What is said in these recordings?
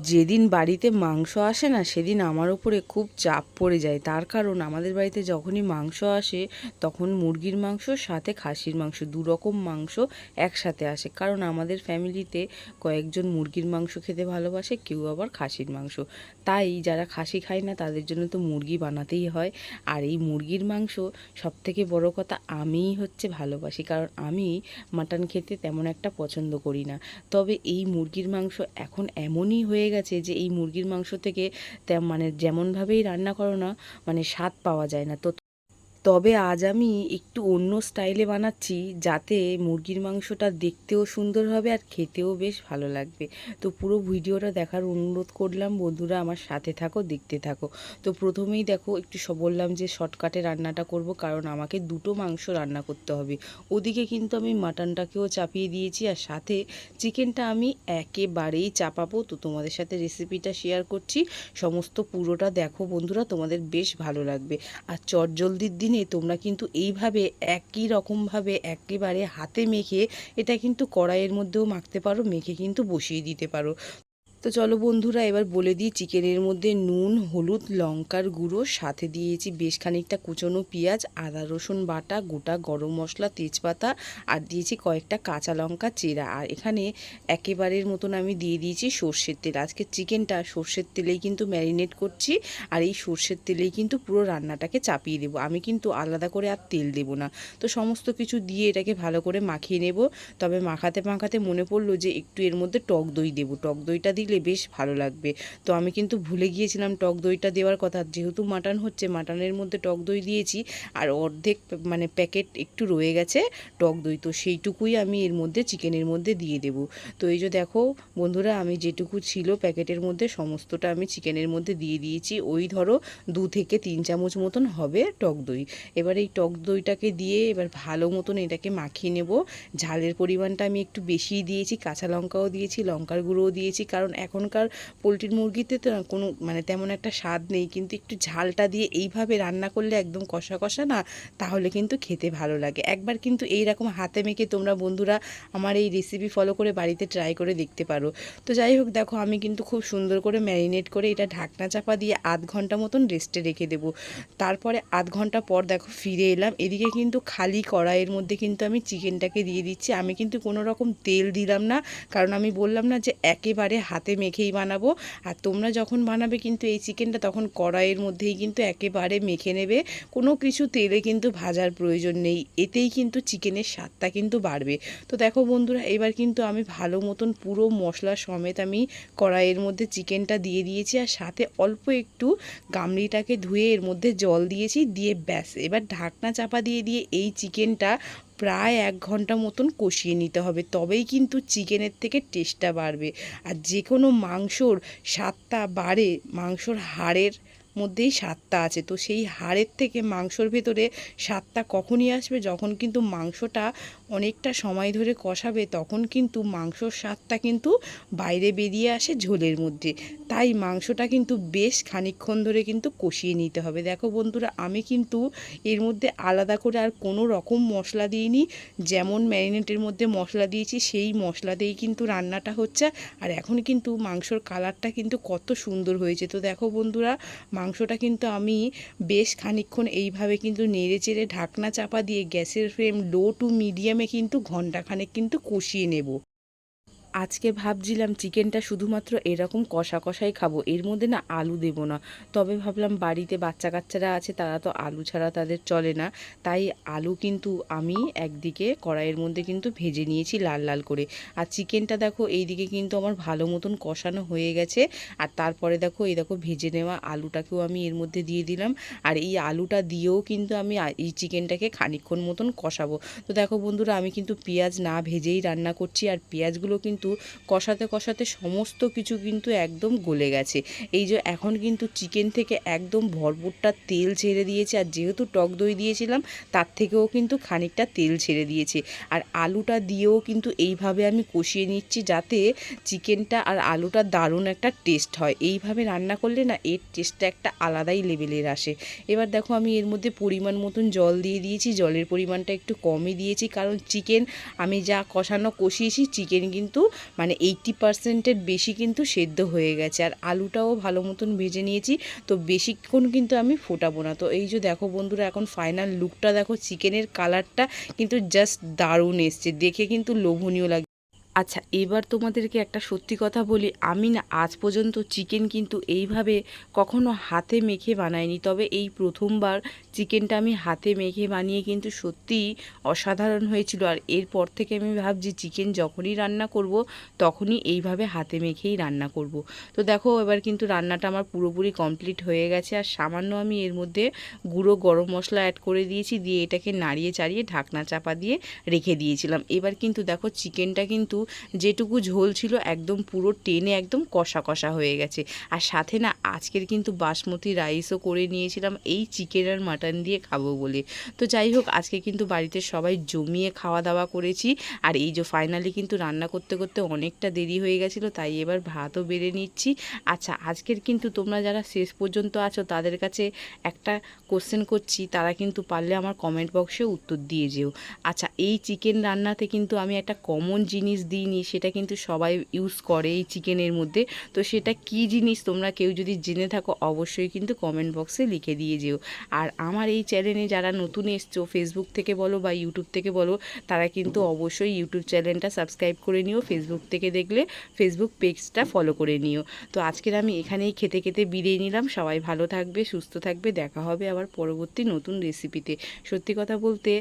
যেদিন বাড়িতে মাংস আসে না, সেদিন আমার উপরে খুব চাপ পড়ে যায়। তার কারণ আমাদের বাড়িতে যখনই মাংস আসে, তখন মুরগির মাংস, সাথে খাসির মাংস, দু রকম মাংস একসাথে আসে। কারণ আমাদের ফ্যামিলিতে কয়েকজন মুরগির মাংস খেতে ভালোবাসে, কেউ আবার খাসির মাংস। তাই যারা খাসি খায় না, তাদের জন্য তো মুরগি বানাতেই হয়। আর এই মুরগির মাংস সব থেকে বড় কথা, আমিই হচ্ছে ভালোবাসি। কারণ আমি মাটন খেতে তেমন একটা পছন্দ করি না। তবে এই মুরগির মাংস এখন এমনই হয়ে গেছে যে এই মুরগির মাংস থেকে মানে যেমনভাবেই রান্না করো না মানে স্বাদ পাওয়া যায় না। তো তবে আজ আমি একটু অন্য স্টাইলে বানাচ্ছি যাতে মুরগির মাংসটা দেখতেও সুন্দর হবে আর খেতেও বেশ ভালো লাগবে। তো পুরো ভিডিওটা দেখার অনুরোধ করলাম, বন্ধুরা আমার সাথে থাকো, দেখতে থাকো। তো প্রথমেই দেখো, একটু বললাম যে শর্টকাটে রান্নাটা করব, কারণ আমাকে দুটো মাংস রান্না করতে হবে। ওদিকে কিন্তু আমি মাটনটাকেও চাপিয়ে দিয়েছি আর সাথে চিকেনটা আমি একেবারেই চাপাবো। তো তোমাদের সাথে রেসিপিটা শেয়ার করছি। সমস্ত পুরোটা দেখো বন্ধুরা, তোমাদের বেশ ভালো লাগবে। আর চটজলদির দিনে তোমরা কিন্তু এইভাবে একই রকমভাবে একেবারে হাতে মেখে এটা কিন্তু কড়াইয়ের মধ্যেও মাখতে পারো, মেখে কিন্তু বসিয়ে দিতে পারো। তো চলো বন্ধুরা, এবার বলে দিই চিকেনের মধ্যে নুন, হলুদ, লঙ্কার গুঁড়ো, সাথে দিয়েছি বেশ খানিকটা কুচনো পেঁয়াজ, আদা, রসুন বাটা, গোটা গরম মশলা, তেজপাতা, আর দিয়েছি কয়েকটা কাঁচা লঙ্কা চেরা। আর এখানে একেবারের মতন আমি দিয়ে দিয়েছি সর্ষের তেল। আজকে চিকেনটা সর্ষের তেলেই কিন্তু ম্যারিনেট করছি, আর এই সর্ষের তেলেই কিন্তু পুরো রান্নাটাকে চাপিয়ে দেবো। আমি কিন্তু আলাদা করে আর তেল দেবো না। তো সমস্ত কিছু দিয়ে এটাকে ভালো করে মাখিয়ে নেব। তবে মাখাতে মাখাতে মনে পড়ল যে একটু এর মধ্যে টক দই দেবো। টক দইটা দিলে বেশ ভালো লাগবে। তো আমি কিন্তু ভুলে গিয়েছিলাম টক দইটা দেওয়ার কথা। যেহেতু মাটন হচ্ছে, মাটনের মধ্যে টক দই দিয়েছি আর অর্ধেক মানে প্যাকেট একটু রয়ে গেছে টক দই। তো সেইটুকুই আমি এর মধ্যে, চিকেনের মধ্যে দিয়ে দেব। তো এই যে দেখো বন্ধুরা, আমি যেটুকু ছিল প্যাকেটের মধ্যে, সমস্তটা আমি চিকেনের মধ্যে দিয়ে দিয়েছি। ওই ধরো দু থেকে তিন চামচ মতন হবে টক দই। এবার এই টক দইটাকে দিয়ে এবার ভালো মতন এটাকে মাখিয়ে নেব। ঝালের পরিমাণটা আমি একটু বেশিই দিয়েছি। কাঁচা লঙ্কাও দিয়েছি, লঙ্কার গুঁড়োও দিয়েছি। কারণ এখনকার পোলট্রির মুরগিতে তো কোনো মানে তেমন একটা স্বাদ নেই, কিন্তু একটু ঝালটা দিয়ে এইভাবে রান্না করলে একদম কষা কষা না, তাহলে কিন্তু খেতে ভালো লাগে। একবার কিন্তু এই রকম হাতে মেখে তোমরা বন্ধুরা আমার এই রেসিপি ফলো করে বাড়িতে ট্রাই করে দেখতে পারো। তো যাই হোক, দেখো আমি কিন্তু খুব সুন্দর করে ম্যারিনেট করে এটা ঢাকনা চাপা দিয়ে আধ ঘণ্টা মতন রেস্টে রেখে দেবো। তারপরে আধ ঘণ্টা পর দেখো ফিরে এলাম, এদিকে কিন্তু খালি কড়াইয়ের মধ্যে কিন্তু আমি চিকেনটাকে দিয়ে দিচ্ছি। আমি কিন্তু কোনো রকম তেল দিলাম না, কারণ আমি বললাম না যে একেবারে হাতে মেখেই বানাবো। আর তোমরা যখন বানাবে কিন্তু এই চিকেনটা তখন কড়াইয়ের মধ্যেই কিন্তু একেবারে মেখে নেবে। কোনো কিছু তেলে কিন্তু ভাজার প্রয়োজন নেই। এতেই কিন্তু চিকেনের স্বাদটা কিন্তু বাড়বে। তো দেখো বন্ধুরা, এবার কিন্তু আমি ভালো মতন পুরো মশলা সমেত আমি কড়াইয়ের মধ্যে চিকেনটা দিয়ে দিয়েছি। আর সাথে অল্প একটু গামলিটাকে ধুয়ে এর মধ্যে জল দিয়েছি। দিয়ে ব্যাস, এবার ঢাকনা চাপা দিয়ে দিয়ে এই চিকেনটা প্রায় এক ঘণ্টা মতন কষিয়ে নিতে হবে, তবেই কিন্তু চিকেনের থেকে টেস্টটা বাড়বে। আর যে কোনো মাংসর স্বাদটা বাড়ে, মাংসর হাড়ের মধ্যেই স্বাদটা আছে। তো সেই হাড়ের থেকে মাংসর ভেতরে স্বাদটা কখনই আসবে? যখন কিন্তু মাংসটা অনেকটা সময় ধরে কষাবে, তখন কিন্তু মাংসর স্বাদটা কিন্তু বাইরে বেরিয়ে আসে ঝোলের মধ্যে। তাই মাংসটা কিন্তু বেশ খানিকক্ষণ ধরে কিন্তু কষিয়ে নিতে হবে। দেখো বন্ধুরা, আমি কিন্তু এর মধ্যে আলাদা করে আর কোনো রকম মশলা দিইনি। যেমন ম্যারিনেটের মধ্যে মশলা দিয়েছি, সেই মশলা দিয়েই কিন্তু রান্নাটা হচ্ছে। আর এখন কিন্তু মাংসর কালারটা কিন্তু কত সুন্দর হয়েছে। তো দেখো বন্ধুরা মাংসটা কিন্তু আমি বেশ খানিক্ষণ এইভাবে কিন্তু নেড়ে চেড়ে ঢাকনা চাপা দিয়ে গ্যাসের ফ্লেম লো টু মিডিয়ামে কিন্তু ঘন্টাখানেক কিন্তু কষিয়ে নেব। আজকে ভাবছিলাম চিকেনটা শুধুমাত্র এরকম কষা কষাই খাব, এর মধ্যে না আলু দেব না। তবে ভাবলাম বাড়িতে বাচ্চা কাচ্চারা আছে, তারা তো আলু ছাড়া তাদের চলে না। তাই আলু কিন্তু আমি একদিকে, কড়াইয়ের মধ্যে কিন্তু ভেজে নিয়েছি লাল লাল করে। আর চিকেনটা দেখো, এইদিকে কিন্তু আমার ভালো মতন কষানো হয়ে গেছে। আর তারপরে দেখো, এই দেখো ভেজে নেওয়া আলুটাকেও আমি এর মধ্যে দিয়ে দিলাম। আর এই আলুটা দিয়েও কিন্তু আমি এই চিকেনটাকে খানিকক্ষণ মতন কষাবো। তো দেখো বন্ধুরা, আমি কিন্তু পেঁয়াজ না ভেজেই রান্না করছি। আর পেঁয়াজগুলো কিন্তু কষাতে কষাতে সমস্ত কিছু কিন্তু একদম গলে গেছে। এই যে এখন কিন্তু চিকেন থেকে একদম ভরপুরটা তেল ছেড়ে দিয়েছে আর যেহেতু টক দই দিয়েছিলাম, তার থেকেও কিন্তু খানিকটা তেল ছেড়ে দিয়েছে। আর আলুটা দিয়েও কিন্তু এইভাবে আমি কষিয়ে নিচ্ছি যাতে চিকেনটা আর আলুটা দারুণ একটা টেস্ট হয়। এইভাবে রান্না করলে না এর টেস্টটা একটা আলাদাই লেভেলের আসে। এবার দেখো আমি এর মধ্যে পরিমাণ মতন জল দিয়ে দিয়েছি, জলের পরিমাণটা একটু কমই দিয়েছি কারণ চিকেন আমি যা কষানো কষিয়েছি চিকেন কিন্তু মানে এইটটি পারসেন্টের বেশি কিন্তু সেদ্ধ হয়ে গেছে। আর আলুটাও ভালো মতন ভেজে নিয়েছি, তো বেশিক্ষণ কিন্তু আমি ফোটাবো না। তো এই যে দেখো বন্ধুরা, এখন ফাইনাল লুকটা দেখো চিকেনের কালারটা কিন্তু জাস্ট দারুণ এসছে। দেখে কিন্তু লোভনীয় লাগে আচ্ছা এবার তোমাদেরকে একটা সত্যি কথা বলি। আমি না, আজ পর্যন্ত চিকেন কিন্তু এইভাবে কখনো হাতে মেখে বানাইনি। তবে এই প্রথমবার চিকেনটা আমি হাতে মেখে বানিয়ে কিন্তু সত্যিই অসাধারণ হয়েছিল। আর এরপর থেকে আমি ভাবছি চিকেন যখনই রান্না করব, তখনই এইভাবে হাতে মেখেই রান্না করব। তো দেখো, এবার কিন্তু রান্নাটা আমার পুরোপুরি কমপ্লিট হয়ে গেছে। আর সামান্য আমি এর মধ্যে গুঁড়ো গরম মশলা অ্যাড করে দিয়েছি, দিয়ে এটাকে নাড়িয়ে চাড়িয়ে ঢাকনা চাপা দিয়ে রেখে দিয়েছিলাম। এবার কিন্তু দেখো চিকেনটা কিন্তু যেটুকু ঝোল ছিল একদম পুরো টেনে একদম কষা কষা হয়ে গেছে। আর সাথে না আজকের কিন্তু বাসমতি রাইসও করে নিয়েছিলাম, এই চিকেন আর মাটন দিয়ে খাব বলে। তো যাই হোক, আজকে কিন্তু বাড়িতে সবাই জমিয়ে খাওয়া দাওয়া করেছি। আর এই যে ফাইনালি কিন্তু রান্না করতে করতে অনেকটা দেরি হয়ে গেছিল, তাই এবার ভাতও বেড়ে নিচ্ছি। আচ্ছা আজকের কিন্তু তোমরা যারা শেষ পর্যন্ত আছো, তাদের কাছে একটা কোশ্চেন করছি, তারা কিন্তু পারলে আমার কমেন্ট বক্সে উত্তর দিয়ে যেও। আচ্ছা এই চিকেন রান্নাতে কিন্তু আমি একটা কমন জিনিস দিইনি, সেটা কিন্তু সবাই ইউজ করে এই চিকেনের মধ্যে। তো সেটা কি জিনিস তোমরা কেউ যদি জেনে থাকো, অবশ্যই কিন্তু কমেন্ট বক্সে লিখে দিয়ে যেও। আর আমার এই চ্যানেলে যারা নতুন এসছো ফেসবুক থেকে বলো বা ইউটিউব থেকে বলো, তারা কিন্তু অবশ্যই ইউটিউব চ্যানেলটা সাবস্ক্রাইব করে নিও ফেসবুক থেকে দেখলে ফেসবুক পেজটা ফলো করে নিও। তো আজকের আমি এখানেই খেতে খেতে বিদায় নিলাম। সবাই ভালো থাকবে, সুস্থ থাকবে। দেখা হবে আবার পরবর্তী নতুন রেসিপিতে সত্যি কথা বলতে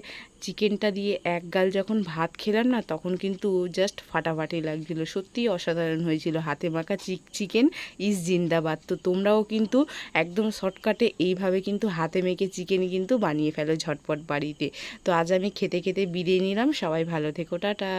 চিকেনটা দিয়ে এক গাল যখন ভাত খেলাম না, তখন কিন্তু জাস্ট ফাটাফাটি লাগছিল। সত্যিই অসাধারণ হয়েছিল। হাতে মাখা চিক চিকেন ইজ জিন্দাবাদ। তো তোমরাও কিন্তু একদম শর্টকাটে এইভাবে কিন্তু হাতে মেখে চিকেন কিন্তু বানিয়ে ফেলো ঝটপট বাড়িতে। তো আজ আমি খেতে খেতে বিরিয়ে নিলাম। সবাই ভালো থেকো। টাটা।